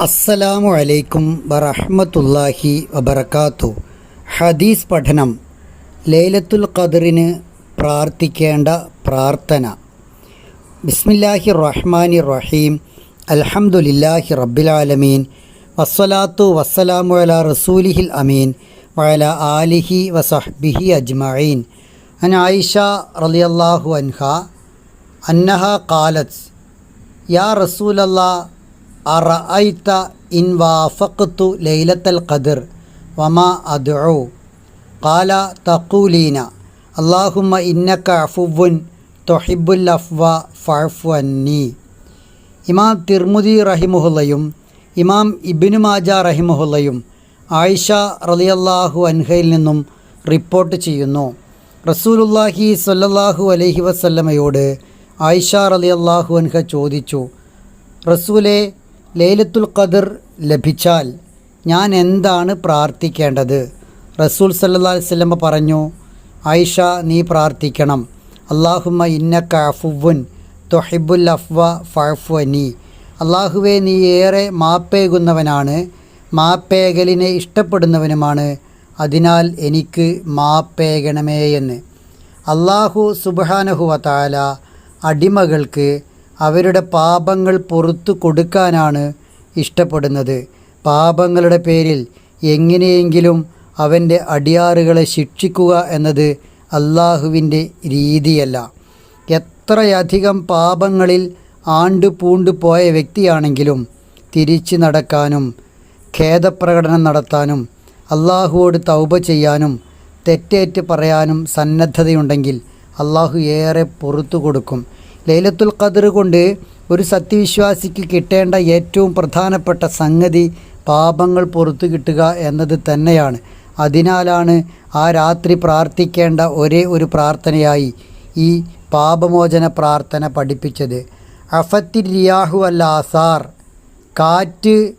അസ്സലാമു അലൈക്കും വറഹ്മത്തുള്ളാഹി വബർക്കാത്തു ഹദീസ് പഠനം. ലൈലത്തുൽ ഖദറിന് പ്രാർത്ഥിക്കേണ്ട പ്രാർത്ഥന. ബിസ്മില്ലാഹി റഹ്മാനി റഹീം. അൽഹംദുലില്ലാഹി റബ്ബിൽ ആലമീൻ. വസ്സലാത്തു വസ്സലാമു അലാ റസൂലിഹിൽ അമീൻ. വഅല ആലിഹി വസഹ്ബിഹി അജ്മഈൻ. അൻ ആയിഷ റളിയല്ലാഹു അൻഹ അന്നഹ കാലത്ത് യാ റസൂലല്ലാ അറഅയ്ത ഇൻ വാഫഖ്തു ലൈലത്തൽ ഖദർ വമാ അദ്ഉ. ഖാല തഖൂലീന അല്ലാഹുമ്മ ഇന്നക അഫുവുൻ തുഹിബ്ബുൽ അഫ്വ ഫഅഫു അന്നി. ഇമാം തിർമുദി റഹിമുഹുല്ലയും ഇമാം ഇബ്നു മാജ റഹിമുഹുല്ലയും ആയിഷ റളിയല്ലാഹു അൻഹയിൽ നിന്നും റിപ്പോർട്ട് ചെയ്യുന്നു. റസൂലുല്ലാഹി സ്വല്ലല്ലാഹു അലൈഹി വസല്ലമയോട് ആയിഷ റളിയല്ലാഹു അൻഹ ചോദിച്ചു റസൂലെ ലൈലത്തുൽ ഖദർ ലഭിച്ചാൽ ഞാൻ എന്താണ് പ്രാർത്ഥിക്കേണ്ടത്? റസൂൽ സല്ലല്ലാഹു അലൈഹി വസല്ലമ പറഞ്ഞു ഐഷ നീ പ്രാർത്ഥിക്കണം. അള്ളാഹുമ ഇന്നക അഫുവുൻ തൊഹിബുൽ അഫ്വ ഫഅഫു അനി. അള്ളാഹുവെ നീ ഏറെ മാപ്പേകുന്നവനാണ് മാപ്പേകലിനെ ഇഷ്ടപ്പെടുന്നവനുമാണ്. അതിനാൽ എനിക്ക് മാപ്പേകണമേ എന്ന് അള്ളാഹു സുബാനഹുവ താല അടിമകൾക്ക് അവരുടെ പാപങ്ങൾ പുറത്തു കൊടുക്കാനാണ് ഇഷ്ടപ്പെടുന്നത്. പാപങ്ങളുടെ പേരിൽ എങ്ങനെയെങ്കിലും അവന്റെ അടിയാറുകളെ ശിക്ഷിക്കുക എന്നത് അള്ളാഹുവിന്റെ രീതിയല്ല. എത്രയധികം പാപങ്ങളിൽ ആണ്ടു പൂണ്ടു പോയ വ്യക്തിയാണെങ്കിലും തിരിച്ചു നടക്കാനും ഖേദപ്രകടനം നടത്താനും അള്ളാഹുവോട് തൗബ ചെയ്യാനും തെറ്റേറ്റ് പറയാനും സന്നദ്ധതയുണ്ടെങ്കിൽ അള്ളാഹു ഏറെ പുറത്തു കൊടുക്കും. ലൈലത്തുൽ ഖദർ കൊണ്ട് ഒരു സത്യവിശ്വാസിക്ക് കിട്ടേണ്ട ഏറ്റവും പ്രധാനപ്പെട്ട സംഗതി പാപങ്ങൾ പുറത്തു കിട്ടുക എന്നത് തന്നെയാണ്. അതിനാലാണ് ആ രാത്രി പ്രാർത്ഥിക്കേണ്ട ഒരേ ഒരു പ്രാർത്ഥനയായി ഈ പാപമോചന പ്രാർത്ഥന പഠിപ്പിച്ചത്. അഫത്തി റിയാഹു അൽ ആസാർ കാറ്റ്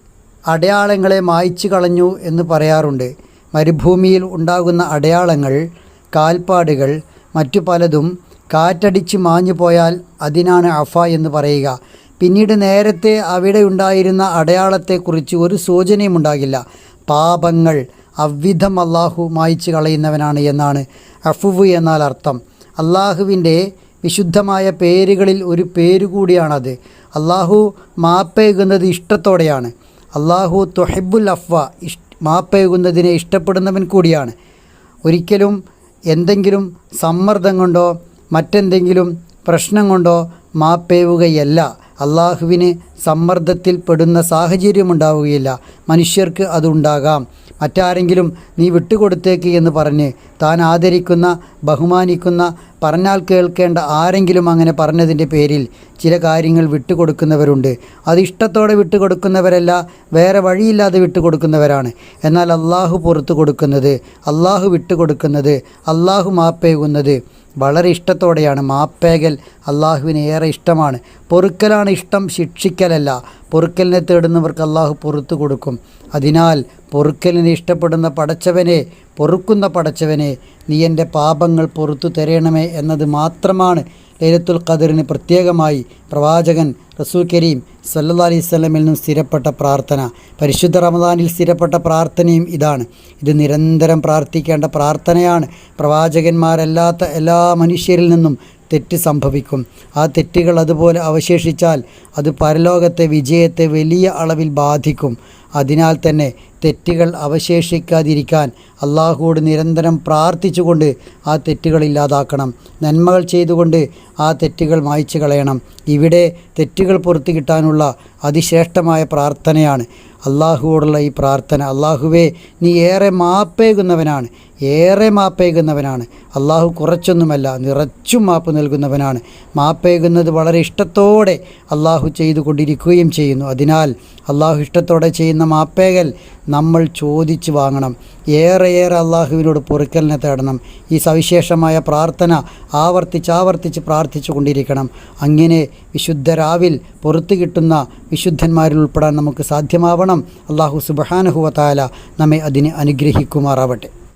അടയാളങ്ങളെ മായ്ച്ചു കളഞ്ഞു എന്ന് പറയാറുണ്ട്. മരുഭൂമിയിൽ ഉണ്ടാകുന്ന അടയാളങ്ങൾ കാൽപ്പാടുകൾ മറ്റു പലതും കാറ്റടിച്ച് മാഞ്ഞു പോയാൽ അതിനാണ് അഫ എന്ന് പറയുക. പിന്നീട് നേരത്തെ അവിടെ ഉണ്ടായിരുന്ന അടയാളത്തെക്കുറിച്ച് ഒരു സൂചനയും ഉണ്ടാകില്ല. പാപങ്ങൾ അവിധം അള്ളാഹു മായ്ച്ചു കളയുന്നവനാണ് എന്നാണ് അഫുവ് എന്നാൽ അർത്ഥം. അള്ളാഹുവിന്റെ വിശുദ്ധമായ പേരുകളിൽ ഒരു പേര് കൂടിയാണത്. അള്ളാഹു മാപ്പേകുന്നത് ഇഷ്ടത്തോടെയാണ്. അള്ളാഹു തൊഹിബുൽ അഫ്വ ഇഷ് മാപ്പേകുന്നതിനെ ഇഷ്ടപ്പെടുന്നവൻ കൂടിയാണ്. ഒരിക്കലും എന്തെങ്കിലും സമ്മർദ്ദം കൊണ്ടോ മറ്റെന്തെങ്കിലും പ്രശ്നം കൊണ്ടോ മാപ്പേവുകയല്ല. അള്ളാഹുവിന് സമ്മർദ്ദത്തിൽ പെടുന്ന സാഹചര്യമുണ്ടാവുകയില്ല. മനുഷ്യർക്ക് അതുണ്ടാകാം. മറ്റാരെങ്കിലും നീ വിട്ടുകൊടുത്തേക്ക് എന്ന് പറഞ്ഞ് താൻ ആദരിക്കുന്ന ബഹുമാനിക്കുന്ന പറഞ്ഞാൽ കേൾക്കേണ്ട ആരെങ്കിലും അങ്ങനെ പറഞ്ഞതിന്റെ പേരിൽ ചില കാര്യങ്ങൾ വിട്ടുകൊടുക്കുന്നവരുണ്ട്. അത് ഇഷ്ടത്തോടെ വിട്ടുകൊടുക്കുന്നവരല്ല വേറെ വഴിയില്ലാതെ വിട്ടുകൊടുക്കുന്നവരാണ്. എന്നാൽ അള്ളാഹു പുറത്തു കൊടുക്കുന്നത് അള്ളാഹു വിട്ടുകൊടുക്കുന്നത് അള്ളാഹു മാപ്പേകുന്നത് വളരെ ഇഷ്ടത്തോടെയാണ്. മാപ്പേകൽ അള്ളാഹുവിന് ഏറെ ഇഷ്ടമാണ്. പൊറുക്കലാണ് ഇഷ്ടം ശിക്ഷിക്കലല്ല. പൊറുക്കലിനെ തേടുന്നവർക്ക് അള്ളാഹു പുറത്തു കൊടുക്കും. അതിനാൽ പൊറുക്കലിനെ ഇഷ്ടപ്പെടുന്ന പടച്ചവനെ പൊറുക്കുന്ന പടച്ചവനെ നീ എന്റെ പാപങ്ങൾ പൊറത്തു തരയണമേ എന്നത് മാത്രമാണ് ലൈലത്തുൽ ഖദറിന് പ്രത്യേകമായി പ്രവാചകൻ റസൂൽ കരീം സല്ലാ അലൈഹി സ്വലമിൽ നിന്നും സ്ഥിരപ്പെട്ട പ്രാർത്ഥന. പരിശുദ്ധ റമദാനിൽ സ്ഥിരപ്പെട്ട പ്രാർത്ഥനയും ഇതാണ്. ഇത് നിരന്തരം പ്രാർത്ഥിക്കേണ്ട പ്രാർത്ഥനയാണ്. പ്രവാചകന്മാരല്ലാത്ത എല്ലാ മനുഷ്യരിൽ നിന്നും തെറ്റ് സംഭവിക്കും. ആ തെറ്റുകൾ അതുപോലെ അവശേഷിച്ചാൽ അത് പരലോകത്തെ വിജയത്തെ വലിയ അളവിൽ ബാധിക്കും. അതിനാൽ തന്നെ തെറ്റുകൾ അവശേഷിക്കാതിരിക്കാൻ അള്ളാഹുവോട് നിരന്തരം പ്രാർത്ഥിച്ചുകൊണ്ട് ആ തെറ്റുകൾ ഇല്ലാതാക്കണം. നന്മകൾ ചെയ്തുകൊണ്ട് ആ തെറ്റുകൾ മായ്ച്ചു കളയണം. ഇവിടെ തെറ്റുകൾ പുറത്തു കിട്ടാനുള്ള അതിശ്രേഷ്ഠമായ പ്രാർത്ഥനയാണ് അള്ളാഹുവോടുള്ള ഈ പ്രാർത്ഥന. അള്ളാഹുവേ നീ ഏറെ മാപ്പേകുന്നവനാണ്. ഏറെ മാപ്പേകുന്നവനാണ്. അള്ളാഹു കുറച്ചൊന്നുമല്ല നിറച്ചും മാപ്പ് നൽകുന്നവനാണ്. മാപ്പേകുന്നത് വളരെ ഇഷ്ടത്തോടെ അള്ളാഹു ചെയ്തു കൊണ്ടിരിക്കുകയും ചെയ്യുന്നു. അതിനാൽ അള്ളാഹു ഇഷ്ടത്തോടെ ചെയ്യുന്ന മാപ്പേകൽ നമ്മൾ ചോദിച്ചു വാങ്ങണം. ഏറെ ഏറെ അള്ളാഹുവിനോട് പൊറുക്കലിനെ തേടണം. ഈ സവിശേഷമായ പ്രാർത്ഥന ആവർത്തിച്ച് ആവർത്തിച്ച് പ്രാർത്ഥിച്ചു കൊണ്ടിരിക്കണം. അങ്ങനെ വിശുദ്ധരാവിൽ പുറത്തു കിട്ടുന്ന വിശുദ്ധന്മാരിൽ ഉൾപ്പെടാൻ നമുക്ക് സാധ്യമാവണം. അള്ളാഹു സുബഹാനഹുവ നമ്മെ അതിനെ അനുഗ്രഹിക്കുമാറാവട്ടെ.